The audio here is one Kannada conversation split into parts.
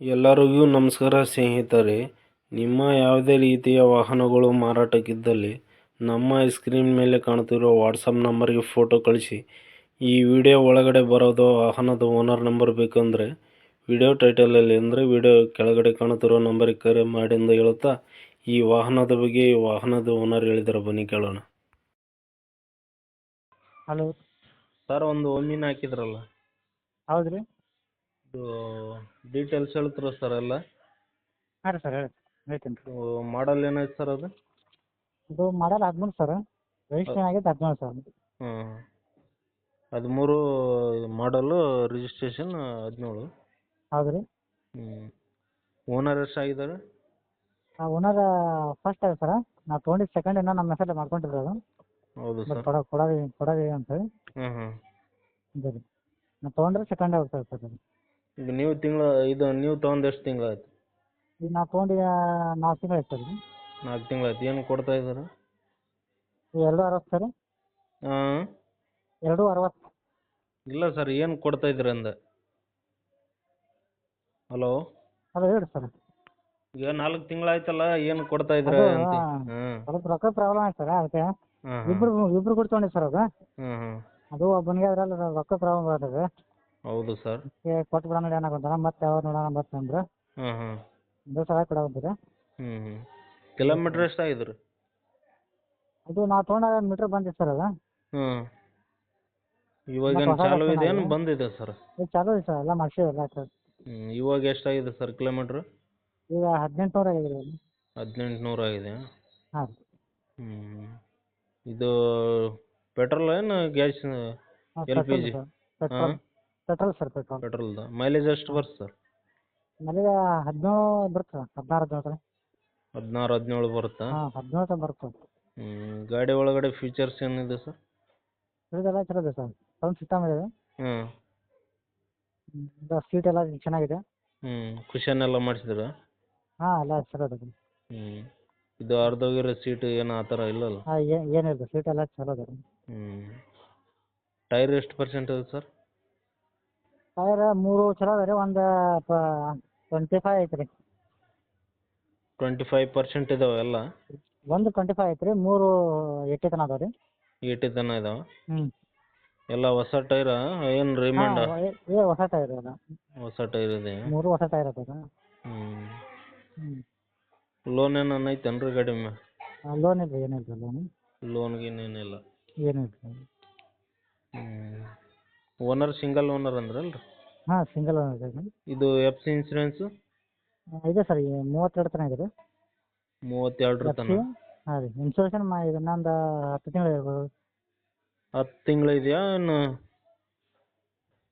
ಎಲ್ಲರಿಗೂ ನಮಸ್ಕಾರ ಸ್ನೇಹಿತರೆ. ನಿಮ್ಮ ಯಾವುದೇ ರೀತಿಯ ವಾಹನಗಳು ಮಾರಾಟಕ್ಕಿದ್ದಲ್ಲಿ ನಮ್ಮ ಸ್ಕ್ರೀನ್ ಮೇಲೆ ಕಾಣುತ್ತಿರುವ ವಾಟ್ಸಪ್ ನಂಬರ್ಗೆ ಫೋಟೋ ಕಳಿಸಿ. ಈ ವಿಡಿಯೋ ಒಳಗಡೆ ಬರೋದು ವಾಹನದ ಓನರ್ ನಂಬರ್ ಬೇಕಂದರೆ ವಿಡಿಯೋ ಟೈಟಲಲ್ಲಿ ಅಂದರೆ ವಿಡಿಯೋ ಕೆಳಗಡೆ ಕಾಣುತ್ತಿರೋ ನಂಬರಿಗೆ ಕರೆ ಮಾಡಿ ಎಂದು ಹೇಳುತ್ತಾ ಈ ವಾಹನದ ಬಗ್ಗೆ ಈ ವಾಹನದ ಓನರ್ ಹೇಳಿದರೆ ಬನ್ನಿ ಕೇಳೋಣ. ಹಲೋ ಸರ್ ಒಂದು ಓಮಿನ ಹಾಕಿದ್ರಲ್ಲ? ಹೌದು ರೀ ಇದು ಡೀಟೇಲ್ಸ್ ಹೇಳ್ತೀರಾ ಸರ್ ಎಲ್ಲ? ಹಾಂ ರೀ ಸರ್ ಹೇಳಿ ಹೇಳ್ತೀನಿ ರೀ ಮಾಡಲ್ ಏನಾಯ್ತು ಸರ್ ಅದು? ಇದು ಮಾಡಲ್ ಹದಿಮೂರು ಸರ್ ರಿಜಿಸ್ಟ್ರೇಷನ್ ಆಗೈತೆ ಹದಿನೇಳು ಸರ್ ಹ್ಞೂ ಹದಿಮೂರು ಮಾಡಲು ರಿಜಿಸ್ಟ್ರೇಷನ್ ಹದಿನೇಳು. ಹೌದು ರೀ. ಹ್ಞೂ ಓನರ್ ಎಷ್ಟಾಗಿದ್ದಾರೆ ಓನರ್ ಫಸ್ಟ್ ಆಗಿದೆ ಸರ್ ನಾವು ತೊಗೊಂಡಿದ್ದು ಸೆಕೆಂಡ್ ಇನ್ನೂ ನಮ್ಮ ಹೆಸರಲ್ಲಿ ಮಾಡ್ಕೊಂಡಿದ್ರು ಅದು ಹೌದು ಸರ್ ಕೊಡ ಕೊಡೋದು ಕೊಡೋದು ಅಂತ ಹೇಳಿ. ಹ್ಞೂ ಹ್ಞೂ ಸರಿ ರೀ. ನಾವು ತೊಗೊಂಡ್ರೆ ಸೆಕೆಂಡ್ ಆಗುತ್ತೆ ಸರ್ ಅದು. ಈಗ ನೀವು ತಿಂಗಳ ಇದು ನೀವು ತೊಗೊಂಡು ಎಷ್ಟು ತಿಂಗಳಾಯ್ತು? ಈಗ ನಾ ತೊಗೊಂಡು ನಾಲ್ಕು ತಿಂಗಳು ಆಯ್ತು ಸರ್. ನಾಲ್ಕು ತಿಂಗಳಾಯ್ತು. ಏನು ಕೊಡ್ತಾ ಇದ್ದಾರೆ? ಇದು ಎರಡು ಅರವತ್ತು ಸರ್. ಹಾಂ. ಎರಡು ಅರವತ್ತು. ಇಲ್ಲ ಸರ್ ಏನು ಕೊಡ್ತಾ ಇದ್ದೀರಿ ಅಂದೆ? ಹಲೋ. ಅದು ಹೇಳಿ ಸರ್. ಈಗ ನಾಲ್ಕು ತಿಂಗಳಾಯ್ತಲ್ಲ ಏನು ಕೊಡ್ತಾ ಇದ್ದೀರ ಅದು, ಅಂತ? ಸ್ವಲ್ಪ ರೊಕ್ಕ ಪ್ರಾಬ್ಲಮ್ ಆಯ್ತು ಸರ್ ಅದಕ್ಕೆ ಹಾಂ ಇಬ್ರು ಇಬ್ರು ಕೂಡ ಸರ್ ಅದು. ಹ್ಮ್ ಹ್ಞೂ ಅದು ಒಬ್ಬನಿಗೆ ಅದ್ರಲ್ಲಿ ರೊಕ್ಕ ಪ್ರಾಬ್ಲಮ್ ಬರ್ತದೆ ಹೌದು ಸರ್. ಕೊಟ್ಟು ಬಿಡೋಣ ನೋಡಿ ಏನಾಗುತ್ತಾನ ಮತ್ತೆ ಯಾವಾಗ ನೋಡೋಣ ಮತ್ತೆ ಅಂದ್ರೆ. ಹ್ಞೂ ಹ್ಞೂ ಒಂದು ಸಲ ಕೊಡೋದಿದೆ ಹ್ಞೂ ಹ್ಞೂ ಕಿಲೋಮೀಟ್ರ್ ಎಷ್ಟಾಗಿದೆ ರೀ ಅದು ನಾವು ತೊಗೊಂಡಾಗ ಮೀಟ್ರ್ ಬಂದಿದೆ ಸರ್ ಅದು. ಹ್ಞೂ ಇವಾಗೇನು ಹೊಸ ಚಾಲು ಇದೆ ಏನು ಬಂದಿದೆ ಸರ್? ಚಾಲು ಇದೆ ಸರ್. ಎಲ್ಲ ಮಾಡ್ಸಿವಿ ಎಲ್ಲ ಸರ್. ಹ್ಞೂ ಇವಾಗ ಎಷ್ಟಾಗಿದೆ ಸರ್ ಕಿಲೋಮೀಟ್ರ್? ಈಗ ಹದಿನೆಂಟು ನೂರ ಆಗಿದೆ ರೀ ಹದಿನೆಂಟು ನೂರು ಆಗಿದೆ. ಹಾಂ. ಹ್ಞೂ ಇದು ಪೆಟ್ರೋಲ್ ಏನು gas L P G petrol petrol sir petrol. ಪೆಟ್ರೋಲ್ದು. Mileage ಎಷ್ಟು ಬರುತ್ತೆ ಸರ್? ನನಗೆ ಹದಿನೇಳು ಬರುತ್ತೆ ಹದಿನಾರು ಹದಿನೇಳು ಹದಿನಾರು ಹದಿನೇಳು ಬರುತ್ತಾ? ಹಾಂ ಹದಿನೇಳು ತನಕ ಬರುತ್ತೆ. ಹ್ಞೂ ಗಾಡಿ ಒಳಗಡೆ ಫೀಚರ್ಸ್ ಏನಿದೆ ಸರ್? ಇದೆಲ್ಲ ಚಲೋ ಇದೆ ಸರ್. ಸೌಂಡ್ ಸಿಸ್ಟಮ್ ಇದೆ. ಹ್ಞೂ ಸೀಟ್ ಎಲ್ಲ ಚೆನ್ನಾಗಿದೆ. ಹ್ಞೂ ಕುಷನ್ ಎಲ್ಲ ಮಾಡಿಸಿದ್ರ? ಹಾಂ ಎಲ್ಲ ಚಲೋ ಇದೆ ಹ್ಞೂ ಇದು ಅರ್ಧೋಗಿರೋ ಸೀಟ್ ಏನು ಆ ಥರ ಇಲ್ಲಲ್ಲ? ಹಾಂ ಏನಿಲ್ಲ ಸೀಟ್ ಎಲ್ಲ ಚಲೋ ಇದೆ. ಹ್ಞೂ ಟೈರ್ ಎಷ್ಟು ಪರ್ಸೆಂಟ್ ಇದೆ ಸರ್? ಟೈರ್ ಮೂರು ಚಲೋ ಅದ ರೀ ಒಂದು ಟ್ವೆಂಟಿ ಫೈವ್ ಐತೆ ರೀ ಟ್ವೆಂಟಿ ಫೈವ್ ಪರ್ಸೆಂಟ್ ಇದಾವೆ ಎಲ್ಲ? ಒಂದು ಟ್ವೆಂಟಿ ಫೈವ್ ಐತೆ ರೀ ಮೂರು ಏಯ್ಟಿ ತನ ಅದಾವೆ ರೀ ಏಟಿ ತನ ಇದಾವೆ? ಹ್ಞೂ ಎಲ್ಲ ಹೊಸ ಟೈರಾ ಏನು ರಿಮೈಂಡ್ ಏ ಹೊಸ ಟೈರ್ ಅದ. ಹೊಸ ಟೈರ್ ಇದೆ. ಮೂರು ಹೊಸ ಟೈರ್ ಅದ. ಹ್ಞೂ ಲೋನ್ ಏನು ಐತೇನ್ರಿ ಗಾಡಿ ಮ್ಯಾಗ ಲೋನ್ ಇಲ್ಲ ಏನಿಲ್ಲ ಲೋನ್ ಲೋನ್ ಗೀನ್ ಏನಿಲ್ಲ. ಏನಿಲ್ಲ. ಹ್ಞೂ ಓನರ್ ಸಿಂಗಲ್ ಓನರ್ ಅಂದ್ರಲ್ಲ ಹಾ ಹಾಂ ಸಿಂಗಲ್ ಓನರ್ ಇದೆ ಇದು ಎಫ್ ಸಿ ಇನ್ಸೂರೆನ್ಸು ಇದೆ ಸರ್ ಮೂವತ್ತೆರಡು ತನಕ ಇದೆ. ರೀ ಮೂವತ್ತೆರಡರ ತನಕ ಹಾಂ ರೀ. ಇನ್ಸೂರೆನ್ಸ್ ಮಾ ಇದು ಇನ್ನೊಂದು ಹತ್ತು ತಿಂಗಳು ಇರ್ಬೋದು. ಹತ್ತು ತಿಂಗಳು ಇದೆಯಾ? ಇನ್ನು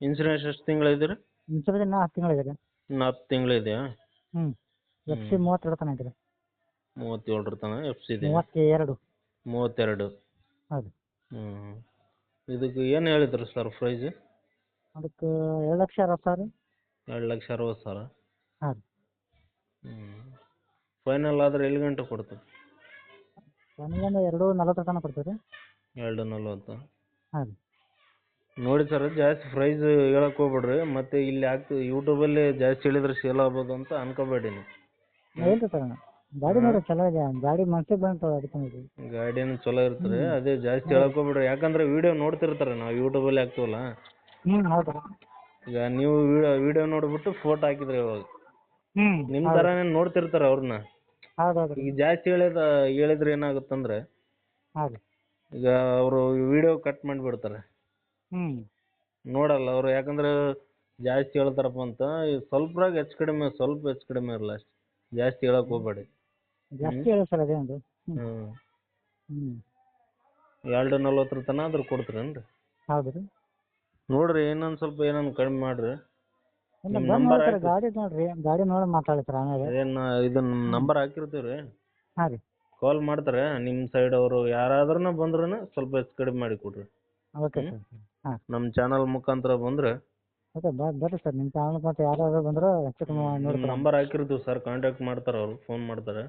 ಇನ್ಸೂರೆನ್ಸ್ ಎಷ್ಟು ತಿಂಗಳು ಇದೆ ರೀ? ಇನ್ಸೂರೆನ್ಸ್ ಇನ್ನೂ ಹತ್ತು ತಿಂಗಳು ಇದೆ. ರೀ ಇನ್ನು ಹತ್ತು ತಿಂಗಳು ಇದೆಯಾ? ಹ್ಞೂ ಎಫ್ ಸಿ ಮೂವತ್ತೆರಡು ತನಕ ಇದೆ. ರೀ ಮೂವತ್ತೇಳರ ತನಕ ಎಫ್ ಸಿ ಇದೆ. ಮೂವತ್ತೆರಡು. ಮೂವತ್ತೆರಡು. ಹೌದು. ಹ್ಞೂ ಇದಕ್ಕೆ ಏನು ಹೇಳಿದ್ರು ಸರ್ ಪ್ರೈಸ್ ಅದಕ್ಕೆ ಎರಡು ಲಕ್ಷ ಅರವತ್ತು ಸಾವಿರ. ಎರಡು ಲಕ್ಷ ಅರವತ್ತು ಸಾವಿರ? ಹಾಂ. ರೀ ಹ್ಞೂ ಫೈನಲ್ ಆದ್ರೆ ಎಲ್ಲಿ ಗಂಟೆ ಕೊಡ್ತೀವಿ ಎರಡು ನಲ್ವತ್ತರ ತನಕ ಕೊಡ್ತೀವಿ ರೀ ಎರಡು ನಲ್ವತ್ತು? ಹಾಂ. ರೀ ನೋಡಿ ಸರ್ ಜಾಸ್ತಿ ಪ್ರೈಸ್ ಹೇಳಕ್ ಹೋಗ್ಬೇಡ್ರಿ. ಮತ್ತೆ ಇಲ್ಲಿ ಆಗ್ತದೆ ಯೂಟ್ಯೂಬಲ್ಲಿ ಜಾಸ್ತಿ ಹೇಳಿದ್ರೆ ಸೇಲ್ ಆಗ್ಬೋದು ಅಂತ ಅನ್ಕೋಬೇಡಿ ನೀವು. ಇಲ್ಲ ಸರ್ ಗಾಡಿ ನೋಡ್ರಿ ಚಲೋ ಇದೆ ಗಾಡಿ ಮನ್ಸಿಗೆ ಬಂತು ಅದಕ್ಕೆ ನೋಡಿ ಗಾಡಿನೂ ಚಲೋ ಇರ್ತದೆ. ಅದೇ ಜಾಸ್ತಿ ಹೇಳಕ್ ಹೋಗ್ಬೇಡ್ರಿ ಯಾಕಂದ್ರೆ ವಿಡಿಯೋ ನೋಡ್ತಿರ್ತಾರೆ ನಾವು ಯೂಟ್ಯೂಬಲ್ಲಿ ಹಾಕ್ತೀವಲ್ಲ? ಹ್ಞೂ ಹೌದು. ಈಗ ನೀವು ವಿಡಿಯೋ ನೋಡ್ಬಿಟ್ಟು ಫೋಟೋ ಹಾಕಿದ್ರಿ ಇವಾಗ. ಹ್ಞೂ ನಿಮ್ ತರಾನೇ ನೋಡ್ತಿರ್ತಾರೆ ಅವ್ರನ್ನ. ಹೌದು ಹೌದು. ಈಗ ಜಾಸ್ತಿ ಹೇಳಿದ ಹೇಳಿದ್ರೆ ಏನಾಗುತ್ತಂದ್ರೆ ಹಾಂ ರೀ ಈಗ ಅವರು ವಿಡಿಯೋ ಕಟ್ ಮಾಡಿಬಿಡ್ತಾರೆ. ಹ್ಞೂ ನೋಡಲ್ಲ ಅವರು. ಯಾಕಂದ್ರೆ ಜಾಸ್ತಿ ಹೇಳ್ತಾರಪ್ಪ ಅಂತ. ಸ್ವಲ್ಪ ಹೆಚ್ಚು ಕಡಿಮೆ ಸ್ವಲ್ಪ ಹೆಚ್ಚು ಕಡಿಮೆ ಇರಲ್ಲ ಅಷ್ಟೇ. ಜಾಸ್ತಿ ಹೇಳಕ್ ಹೋಗ್ಬೇಡಿ. ಜಾಸ್ತಿ ಅದ ಸರ್ ಅದೇನು ಹ್ಞೂ ಹ್ಮ್. ಹ್ಞೂ ಎರಡು ನಲ್ವತ್ತರ ತನಕ ಆದ್ರೂ ಕೊಡ್ತೀರೇನ್ರಿ ಹೌದು ರೀ. ನೋಡ್ರಿ ಇನ್ನೊಂದ್ ಸ್ವಲ್ಪ ಏನನ್ ಕಡಿಮೆ ಮಾಡ್ರಿ. ಇಲ್ಲ ನಿಮ್ ಬಂದು ಗಾಡಿ ನೋಡ್ರಿ ಗಾಡಿ ನೋಡಿ ಮಾತಾಡಿ ಸರ್ ಆಮೇಲೆ. ಏನು ಇದನ್ನ ನಂಬರ್ ಹಾಕಿರ್ತೀವ್ರಿ ರೀ. ಹಾಂ ರೀ. ಕಾಲ್ ಮಾಡ್ತಾರೆ ನಿಮ್ಮ ಸೈಡ್ ಅವರು ಯಾರಾದ್ರೂ ಬಂದ್ರೂ ಸ್ವಲ್ಪ ಹೆಚ್ಚು ಕಡಿಮೆ ಮಾಡಿ ಕೊಡ್ರಿ. ಓಕೆ ಸರ್ ನಮ್ಮ ಚಾನಲ್ ಮುಖಾಂತರ ಬಂದ್ರೆ. ಓಕೆ ಬರ್ರಿ ಸರ್ ನಿಮ್ಮ ಚಾನಲ್ ಮತ್ತೆ ಯಾರಾದ್ರು ಬಂದ್ರೆ ಹೆಚ್ಚು ಕಮ್ಮಿ ನೋಡ್ತಾರೆ ನಂಬರ್ ಹಾಕಿರ್ತೀವಿ ಸರ್ ಕಾಂಟ್ಯಾಕ್ಟ್ ಮಾಡ್ತಾರೆ ಅವರು ಫೋನ್ ಮಾಡ್ತಾರೆ.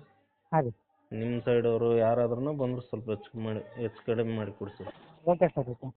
ಹಾಂ ರೀ ನಿಮ್ಮ ಸೈಡ್ ಅವರು ಯಾರಾದ್ರೂ ಬಂದ್ರೆ ಸ್ವಲ್ಪ ಹೆಚ್ಚು ಮಾಡಿ ಹೆಚ್ಚು ಕಡಿಮೆ ಮಾಡಿ ಕೊಡಿ ಸರ್ ಓಕೆ ಸರ್ ಓಕೆ